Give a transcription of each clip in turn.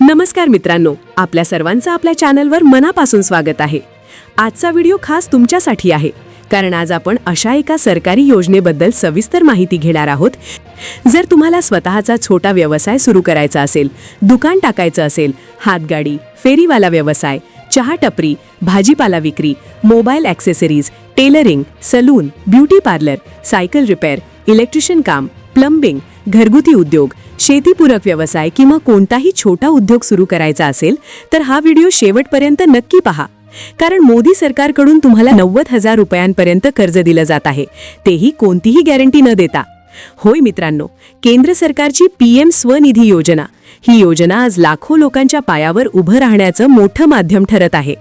नमस्कार मित्रांनो आपल्या सर्वांचं आपल्या चॅनलवर मनापासून स्वागत आहे. आजचा व्हिडिओ खास तुमच्यासाठी आहे कारण आज आपण अशा एका सरकारी योजनेबद्दल सविस्तर माहिती घेणार आहोत. जर तुम्हाला स्वतःचा छोटा व्यवसाय सुरू करायचा असेल दुकान टाकायचं असेल हातगाडी फेरीवाला व्यवसाय चहा टपरी भाजीपाला विक्री mobile accessories tailoring saloon beauty parlour cycle repair electrician काम प्लंबिंग घरगुती उद्योग शेतीपूरक व्यवसाय किंवा कोणताही छोटा उद्योग सुरू करायचा असेल तर हा व्हिडिओ शेवटपर्यंत नक्की पहा. कारण मोदी सरकारकडून तुम्हाला नव्वद हजार रुपयांपर्यंत कर्ज दिलं जात आहे. तेही कोणतीही गॅरंटी न देता. होय मित्रांनो केंद्र सरकारची पी एम स्वनिधी योजना ही योजना आज लाखो लोकांच्या पायावर उभं राहण्याचं मोठं माध्यम ठरत आहे.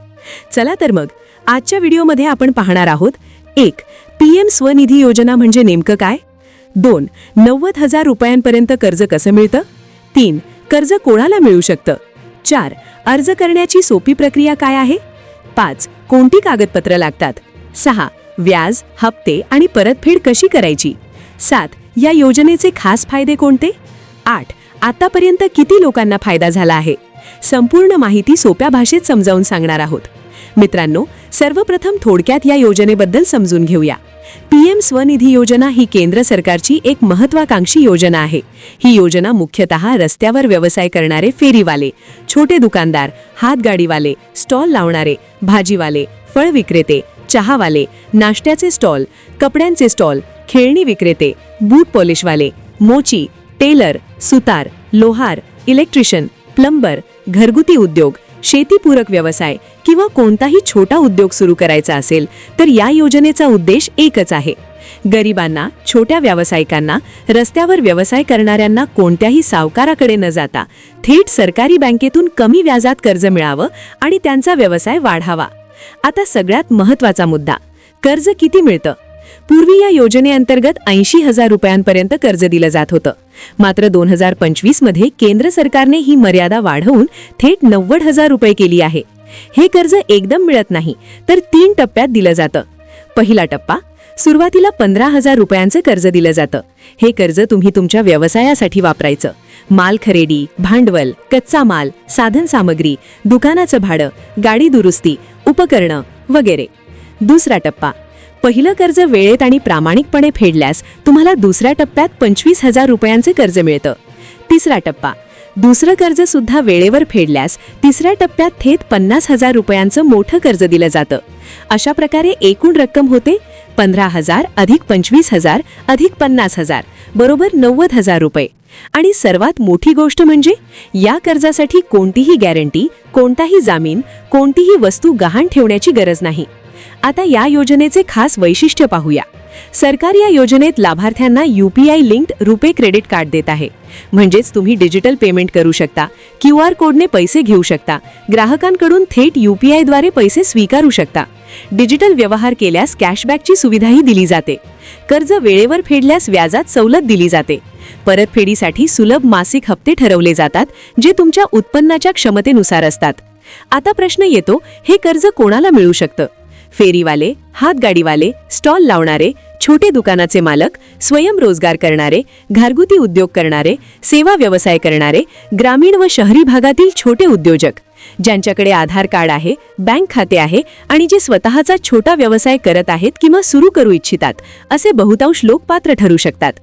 चला तर मग आजच्या व्हिडिओमध्ये आपण पाहणार आहोत एक पी एम स्वनिधी योजना म्हणजे नेमकं काय? दोन नव्वद हजार रुपयांपर्यंत कर्ज कसं मिळतं? तीन कर्ज कोणाला मिळू शकतं? चार अर्ज करण्याची सोपी प्रक्रिया काय आहे? पाच कोणती कागदपत्र लागतात? सहा व्याज हप्ते आणि परतफेड कशी करायची? सात या योजनेचे खास फायदे कोणते? आठ आतापर्यंत किती लोकांना फायदा झाला आहे? संपूर्ण माहिती सोप्या भाषेत समजावून सांगणार आहोत. मित्रांनो सर्वप्रथम थोडक्यात या योजनेबद्दल समजून घेऊया. पीएम स्वनिधी योजना ही केंद्र सरकारची एक महत्वाकांक्षी योजना आहे. ही योजना मुख्यतः रस्त्यावर व्यवसाय करणारे फेरीवाले छोटे दुकानदार हातगाडीवाले स्टॉल लावणारे भाजीवाले फळ विक्रेते चहावाले नाश्त्याचे स्टॉल कपड्यांचे स्टॉल खेळणी विक्रेते बूट पॉलिशवाले मोची टेलर सुतार लोहार इलेक्ट्रिशियन प्लंबर घरगुती उद्योग शेतीपूरक व्यवसाय किंवा कोणताही छोटा उद्योग सुरू करायचा असेल तर या योजनेचा उद्देश एकच आहे. गरिबांना छोट्या व्यावसायिकांना रस्त्यावर व्यवसाय करणाऱ्यांना कोणत्याही सावकाराकडे न जाता थेट सरकारी बँकेतून कमी व्याजात कर्ज मिळावं आणि त्यांचा व्यवसाय वाढावा. आता सगळ्यात महत्त्वाचा मुद्दा कर्ज किती मिळतं? पूर्वी या योजनेअंतर्गत ऐंशी हजार रुपयांपर्यंत कर्ज दिलं जात होतं. मात्र दोन हजार पंचवीसमध्ये केंद्र सरकारने ही मर्यादा वाढवून थेट नव्वद हजार रुपये केली आहे. हे कर्ज एकदम मिळत नाही तर तीन टप्प्यात दिलं जातं. पहिला टप्पा सुरुवातीला पंधरा हजार रुपयांचं कर्ज दिलं जातं. हे कर्ज तुम्ही तुमच्या व्यवसायासाठी वापरायचं. माल खरेदी भांडवल कच्चा माल साधन सामग्री दुकानाचं भाडं गाडी दुरुस्ती उपकरणं वगैरे. दुसरा टप्पा पहिलं कर्ज वेळेत आणि प्रामाणिकपणे फेडल्यास तुम्हाला दुसऱ्या टप्प्यात पंचवीस हजार रुपयांचे कर्ज मिळतं. तिसरा टप्पा. दुसरं कर्ज सुद्धा वेळेवर फेडल्यास तिसऱ्या टप्प्यात थेट पन्नास हजार रुपयांचं मोठं कर्ज दिलं जातं. अशा प्रकारे एकूण रक्कम होते पंधरा हजार अधिक पंचवीस हजार अधिक पन्नास हजार बरोबर नव्वद हजार रुपये. आणि सर्वात मोठी गोष्ट म्हणजे या कर्जासाठी कोणतीही गॅरंटी कोणताही जामीन कोणतीही वस्तू गहाण ठेवण्याची गरज नाही. आता या योजनेचे खास वैशिष्ट्य पाहूया. सरकार या योजनेत लाभार्थ्यांना UPI linked RuPay credit card देत आहे. म्हणजेच तुम्ही डिजिटल पेमेंट करू शकता क्यू आर कोडने पैसे घेऊ शकता ग्राहकांकडून थेट यूपीआयद्वारे पैसे स्वीकारू शकता. डिजिटल व्यवहार केल्यास कॅशबॅकची सुविधाही दिली जाते. कर्ज वेळेवर फेडल्यास व्याजात सवलत दिली जाते. परतफेडीसाठी सुलभ मासिक हप्ते ठरवले जातात जे तुमच्या उत्पन्नाच्या क्षमतेनुसार असतात. आता प्रश्न येतो हे कर्ज कोणाला मिळू शकतं? फेरीवाले हातगाडीवाले स्टॉल लावणारे छोटे दुकानाचे मालक स्वयंरोजगार करणारे घरगुती उद्योग करणारे सेवा व्यवसाय करणारे ग्रामीण व शहरी भागातील छोटे उद्योजक ज्यांच्याकडे आधार कार्ड आहे बँक खाते आहे आणि जे स्वतःचा छोटा व्यवसाय करत आहेत किंवा सुरू करू इच्छितात असे बहुतांश लोक पात्र ठरू शकतात.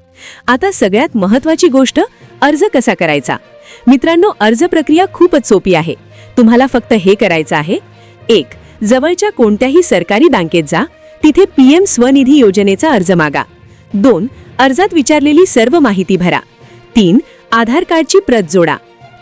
आता सगळ्यात महत्वाची गोष्ट अर्ज कसा करायचा? मित्रांनो अर्ज प्रक्रिया खूपच सोपी आहे. तुम्हाला फक्त हे करायचं आहे. एक जवळच्या कोणत्याही सरकारी बँकेत जा तिथे पीएम स्वनिधी योजनेचा अर्ज मागा. दोन अर्जात विचारलेली सर्व माहिती भरा. तीन आधार कार्डची प्रत जोडा.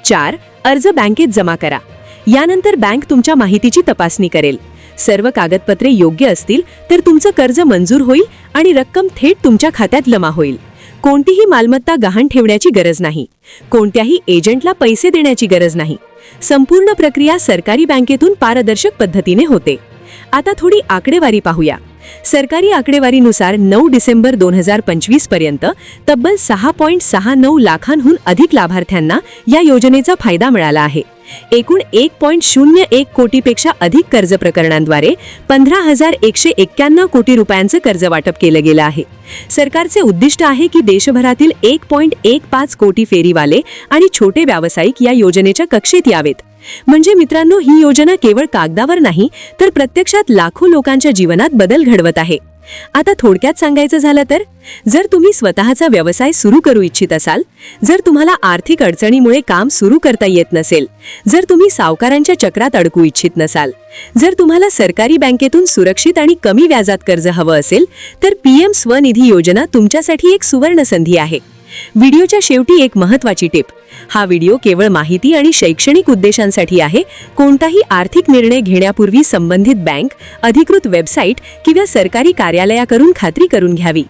चार अर्ज बँकेत जमा करा. यानंतर बँक तुमच्या माहितीची तपासणी करेल. सर्व कागदपत्रे योग्य असतील तर तुमचं कर्ज मंजूर होईल आणि रक्कम थेट तुमच्या खात्यात जमा होईल. कोणतीही मालमत्ता गहाण ठेवण्याची गरज नाही. कोणत्याही एजंटला पैसे देण्याची गरज नाही. संपूर्ण प्रक्रिया सरकारी बँकेतून पारदर्शक पद्धतीने होते. आता थोडी आकडेवारी पाहूया. सरकारी आकडेवारीनुसार नऊ डिसेंबर दोन हजार पंचवीसपर्यंत तब्बल सहा पॉईंट सहा नऊ लाखांहून अधिक लाभार्थ्यांना या योजनेचा फायदा मिळाला आहे. एकूण एक पॉईंट शून्य एक कोटीपेक्षा अधिक कर्ज प्रकरणांद्वारे पंधरा हजार एकशे एक्क्याण्णव कोटी रुपयांचं कर्ज वाटप केलं गेलं आहे. सरकारचे उद्दिष्ट आहे की देशभरातील एक पॉईंट एक पाच कोटी फेरीवाले आणि छोटे व्यावसायिक या योजनेच्या कक्षेत यावेत. म्हणजे मित्रांनो ही योजना केवळ कागदावर नाही तर प्रत्यक्षात लाखो लोकांच्या जीवनात बदल घडवत आहे. आता थोडक्यात सांगायचं झालं तर जर तुम्ही स्वतःचा व्यवसाय सुरू करू इच्छित असाल जर तुम्हाला आर्थिक अडचणीमुळे काम सुरू करता येत नसेल जर तुम्ही सावकारांच्या चक्रात अडकू इच्छित नसाल जर तुम्हाला सरकारी बँकेतून सुरक्षित आणि कमी व्याजात कर्ज हवं असेल तर पीएम स्वनिधी योजना तुमच्यासाठी एक सुवर्ण संधी आहे. व्हिडिओच्या शेवटी एक महत्वाची टिप. हा व्हिडिओ केवळ माहिती आणि शैक्षणिक उद्देशांसाठी आहे. कोणताही आर्थिक निर्णय घेण्यापूर्वी संबंधित बँक अधिकृत वेबसाईट किंवा सरकारी कार्यालयाकडून खात्री करून घ्यावी.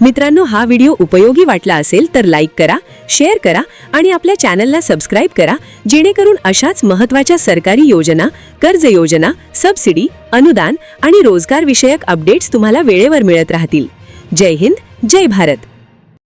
मित्रांनो हा व्हिडिओ उपयोगी वाटला असेल तर लाईक करा शेअर करा आणि आपल्या चॅनलला सबस्क्राईब करा जेणेकरून अशाच महत्त्वाच्या सरकारी योजना कर्ज योजना सबसिडी अनुदान आणि रोजगार विषयक अपडेट्स तुम्हाला वेळेवर मिळत राहतील. जय हिंद जय भारत.